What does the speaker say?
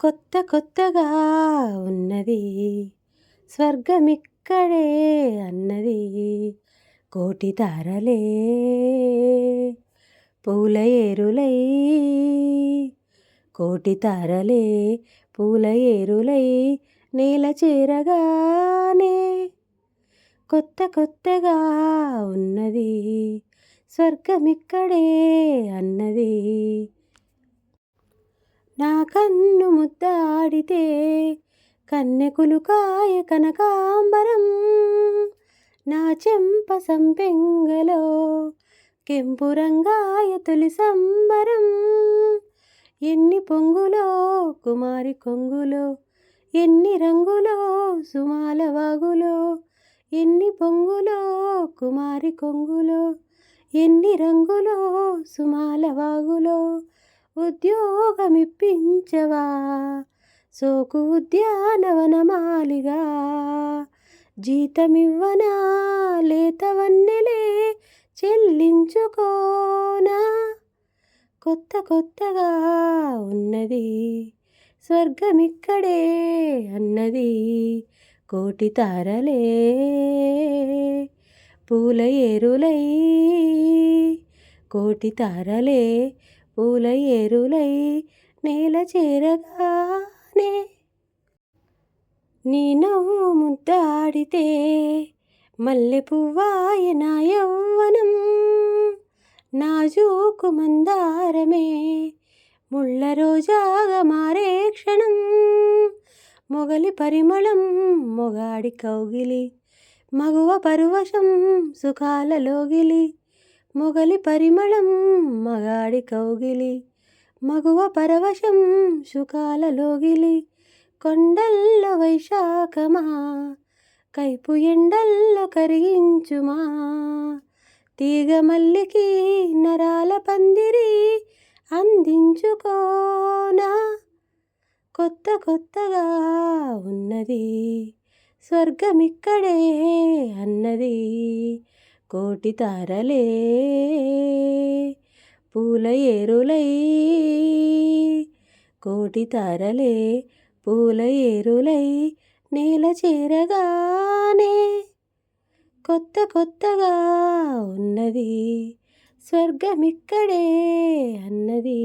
కొత్త కొత్తగా ఉన్నది. స్వర్గమిక్కడే అన్నది. కోటి తారలే పూల ఏరులై. కోటి తారలే పూల ఏరులై నేల చేరగానే కొత్త కొత్తగా ఉన్నది. స్వర్గమిక్కడే అన్నది. నా కన్ను ముద్దాడితే కన్నెకులు కాయ కనకాంబరం. నా చెంప సంపెంగలో కెంపు రంగాయ తొలి సంబరం. ఎన్ని పొంగులో కుమారి కొంగులో ఎన్ని రంగులో సుమాల వాగులో ఎన్ని పొంగులో కుమారి కొంగులో ఎన్ని రంగులో సుమాల వాగులో. ఉద్యోగమిప్పించవా? సోకు ఉద్యానవనమాలిగా. జీతమివ్వనా? లేతవన్నెలే చెల్లించుకోనా? కొత్త కొత్తగా ఉన్నది. స్వర్గమిక్కడే అన్నది. కోటి తారలే పూల ఏరులై. కోటి తారలే పూల ఏరులై నేల చేరగానే నీ నవ్వు ముద్దాడితే మల్లె పువ్వాయ నా యౌవనం. నాజూకు మందారమే ముళ్ళ రోజాగా మారే క్షణం. మొగలి పరిమళం మొగాడి కౌగిలి మగువ పరువశం సుఖాల లోగిలి. మొగలి పరిమళం మగాడి కౌగిలి మగువ పరవశం సుఖాల లోగిలి కొండల్ల వైశాఖమా కైపు ఎండల్లో కరిగించుమా తీగ మల్లికి నరాల పందిరి అందించుకోనా కొత్త కొత్తగా ఉన్నది స్వర్గమిక్కడే అన్నది. కోటి తారలే పూల ఏరులై. కోటి తారలే పూల ఏరులై నేల చేరగానే కొత్త కొత్తగా ఉన్నది స్వర్గమిక్కడే అన్నది.